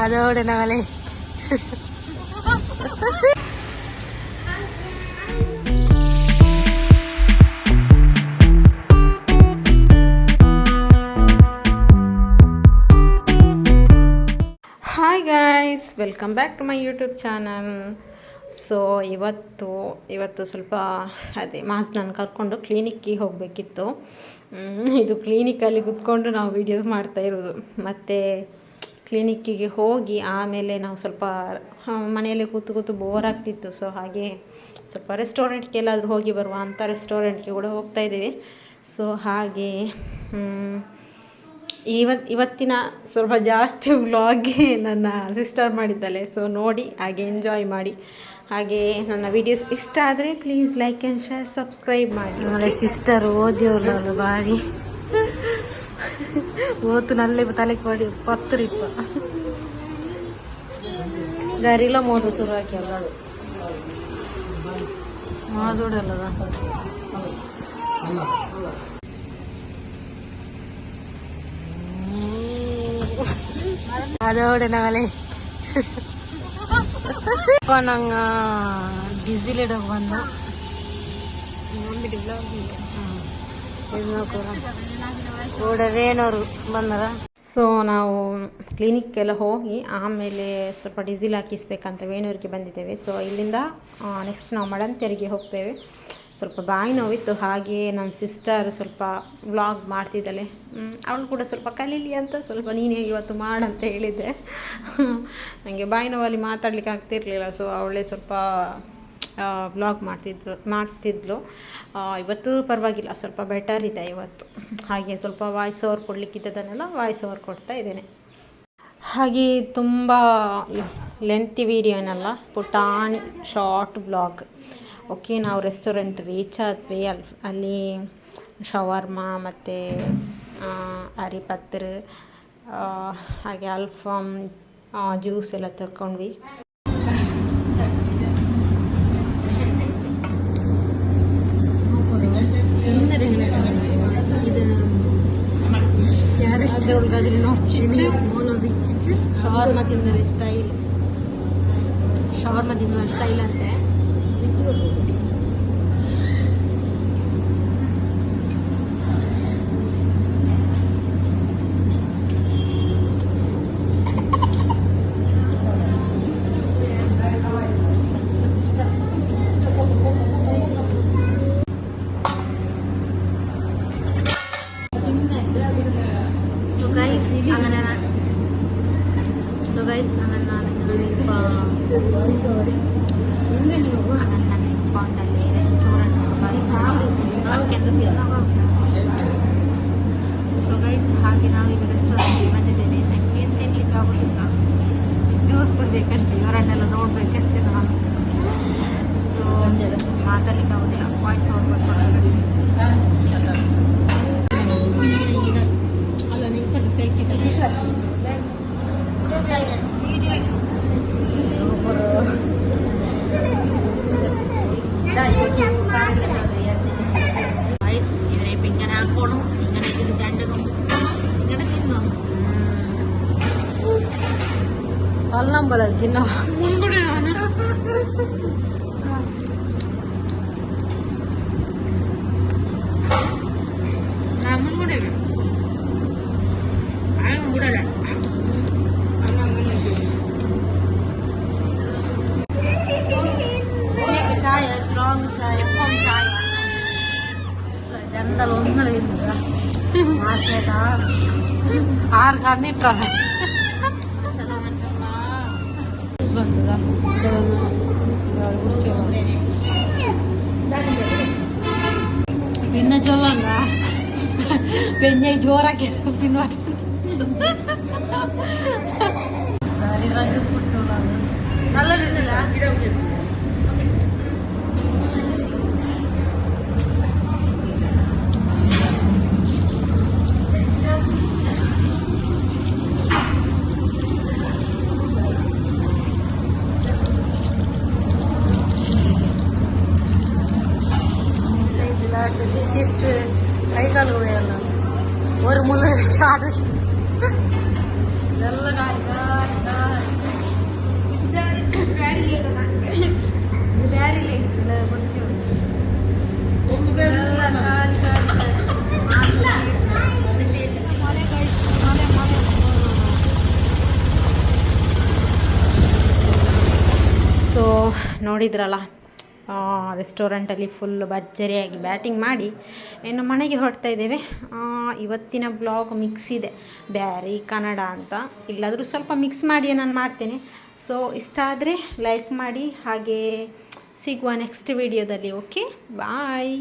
അതോടെ നാളെ hi guys welcome back to my YouTube channel so ಇವತ್ತು ಇವತ್ತು ಸ್ವಲ್ಪ ಅದೇ ಮಾಸ್ ನಾನು ಕರ್ಕೊಂಡು ಕ್ಲಿನಿಕ್ಕಿಗೆ ಹೋಗಬೇಕಿತ್ತು ಇದು ಕ್ಲಿನಿಕಲ್ಲಿ ಕುತ್ಕೊಂಡು ನಾವು ವಿಡಿಯೋ ಮಾಡ್ತಾ ಇರೋದು ಮತ್ತು ಕ್ಲಿನಿಕ್ಕಿಗೆ ಹೋಗಿ ಆಮೇಲೆ ನಾವು ಸ್ವಲ್ಪ ಮನೆಯಲ್ಲೇ ಕೂತು ಕೂತು ಬೋರ್ ಆಗ್ತಿತ್ತು. ಸೊ ಹಾಗೆ ಸ್ವಲ್ಪ ರೆಸ್ಟೋರೆಂಟ್ಗೆ ಎಲ್ಲಾದರೂ ಹೋಗಿ ಬರುವ ಅಂತ ರೆಸ್ಟೋರೆಂಟ್ಗೆ ಕೂಡ ಹೋಗ್ತಾ ಇದ್ದೀವಿ. ಸೊ ಹಾಗೆ ಇವತ್ತು ಇವತ್ತಿನ ಸ್ವಲ್ಪ ಜಾಸ್ತಿ ವ್ಲಾಗ್ಗೆ ನನ್ನ ಸಿಸ್ಟರ್ ಮಾಡಿದ್ದಾಳೆ. ಸೊ ನೋಡಿ, ಹಾಗೆ ಎಂಜಾಯ್ ಮಾಡಿ. ಹಾಗೆ ನನ್ನ ವಿಡಿಯೋಸ್ ಇಷ್ಟ ಆದರೆ please like and share subscribe ಮಾಡಿ. ಸಿಸ್ಟರ್ ಓದಿಯವ್ರಲ್ಲ ಬಾರಿ. ஓத்து நல்ல இப்ப தலைக்கு பாடி பத்து இப்போ கறில மூன்று சுருவாக்கி அல்லாது மாசோட இல்லதான். அதோட நாளே இப்போ நாங்கள் டிசிலிடம் வந்தோம். ವೇಣೂರು ಬಂದರ? ಸೊ ನಾವು ಕ್ಲಿನಿಕ್ಗೆಲ್ಲ ಹೋಗಿ ಆಮೇಲೆ ಸ್ವಲ್ಪ ಡೀಸೆಲ್ ಹಾಕಿಸ್ಬೇಕಂತ ವೇಣೂರಿಗೆ ಬಂದಿದ್ದೇವೆ. ಸೊ ಇಲ್ಲಿಂದ ನೆಕ್ಸ್ಟ್ ನಾವು ಮಡಂತೆರಿಗೆ ಹೋಗ್ತೇವೆ. ಸ್ವಲ್ಪ ಬಾಯಿ ನೋವಿತ್ತು, ಹಾಗೆ ನನ್ನ ಸಿಸ್ಟರ್ ಸ್ವಲ್ಪ ವ್ಲಾಗ್ ಮಾಡ್ತಿದ್ದಾಳೆ. ಅವಳು ಕೂಡ ಸ್ವಲ್ಪ ಕಲೀಲಿ ಅಂತ ಸ್ವಲ್ಪ ನೀನೇ ಇವತ್ತು ಮಾಡಂತ ಹೇಳಿದ್ದೆ. ನನಗೆ ಬಾಯಿ ನೋವಲ್ಲಿ ಮಾತಾಡ್ಲಿಕ್ಕೆ ಆಗ್ತಿರ್ಲಿಲ್ಲ. ಸೊ ಅವಳೇ ಸ್ವಲ್ಪ ವ್ಲಾಗ್ ಮಾಡ್ತಿದ್ರು, ಮಾಡ್ತಿದ್ಲು. ಇವತ್ತು ಪರವಾಗಿಲ್ಲ, ಸ್ವಲ್ಪ ಬೆಟರ್ ಇದೆ ಇವತ್ತು. ಹಾಗೆ ಸ್ವಲ್ಪ ವಾಯ್ಸ್ ಓವರ್ ಕೊಡಲಿಕ್ಕಿದ್ದದನ್ನೆಲ್ಲ ವಾಯ್ಸ್ ಓವರ್ ಕೊಡ್ತಾ ಇದ್ದೇನೆ. ಹಾಗೆ ತುಂಬ ಲೆಂತಿ ವಿಡಿಯೋ ಏನಲ್ಲ, ಪುಟಾಣಿ ಶಾರ್ಟ್ ಬ್ಲಾಗ್ ಓಕೆ ನಾವು ರೆಸ್ಟೋರೆಂಟ್ ರೀಚ್ ಆದ್ವಿ ಅಲ್ಲಿ ಅಲ್ಲಿ ಶವರ್ಮಾ ಮತ್ತು ಅರಿಪತ್ರ ಹಾಗೆ ಅಲ್ಫಾಮ್ ಜ್ಯೂಸ್ ಎಲ್ಲ ತಗೊಂಡ್ವಿ ಅದ್ರೊಳಗಾದ್ರೆ ಚಿಲ್ಲಿ ಶವರ್ಮ ತಿಂದರೆ ಸ್ಟೈಲ್ ಶವರ್ಮ ತಿನ್ನುವ ಸ್ಟೈಲ್ ಅಂತೆ. ಗೈಸ್ ನನ್ನ ನಿಮ್ಮದು ನಿಮಗೆ ನೀವು ನನ್ನ ಸೊ ಗೈಸ್ ಹಾಗೆ ನಾವೀಗ ರೆಸ್ಟೋರೆಂಟ್ಗೆ ಬಂದಿದ್ದೇನೆ ನನಗೆ ಏನು ತಿನ್ಲಿಕ್ಕೆ ಆಗೋದಿಲ್ಲ ಜ್ಯೂಸ್ ಬರಬೇಕಷ್ಟೇ ಇವರನ್ನೆಲ್ಲ ನೋಡಬೇಕಷ್ಟೇ ನಾನು ಸೊ ಮಾತಾಡ್ಲಿಕ್ಕೆ ಆಗೋದಿಲ್ಲ ವಾಯ್ಸ್ ಅವ್ರು ಬರ್ತಾರೆ కొల్లం బల తిన్నాం ചായ സ്ട്രോങ് ചായ എപ്പം ചായ ജനതലൊന്നും ആർക്കാണ് ഇട്ടാണ് പിന്നെ ചൊല്ലണ്ട പിന്നെ ജോറാക്കി പിന്നെ ജ്യൂസ് ಗಾಳಿ ದಿಸ್ ಇಸ್ ಕೈಕಾಲು ಬಸ್ಸಿ ಉಂಟು ಎಲ್ಲ ಗಾಳಿ ಗಾಳಿ ಗಾಳಿ ಸೊ ನೋಡಿದ್ರಲ್ಲ ರೆಸ್ಟೋರೆಂಟಲ್ಲಿ ಫುಲ್ ಭರ್ಜರಿಯಾಗಿ ಬ್ಯಾಟಿಂಗ್ ಮಾಡಿ ಇನ್ನು ಮನೆಗೆ ಹೊರಡ್ತಾ ಇದ್ದೇವೆ. ಇವತ್ತಿನ ಬ್ಲಾಗ್ ಮಿಕ್ಸ್ ಇದೆ. ಬ್ಯಾರಿ ಕನ್ನಡ ಅಂತ. ಇಲ್ಲಾದರೂ ಸ್ವಲ್ಪ ಮಿಕ್ಸ್ ಮಾಡಿ ನಾನು ಮಾಡ್ತೇನೆ. ಸೊ ಇಷ್ಟ ಆದರೆ ಲೈಕ್ ಮಾಡಿ, ಹಾಗೆ ಸಿಗುವ ನೆಕ್ಸ್ಟ್ ವಿಡಿಯೋದಲ್ಲಿ ಓಕೆ ಬಾಯ್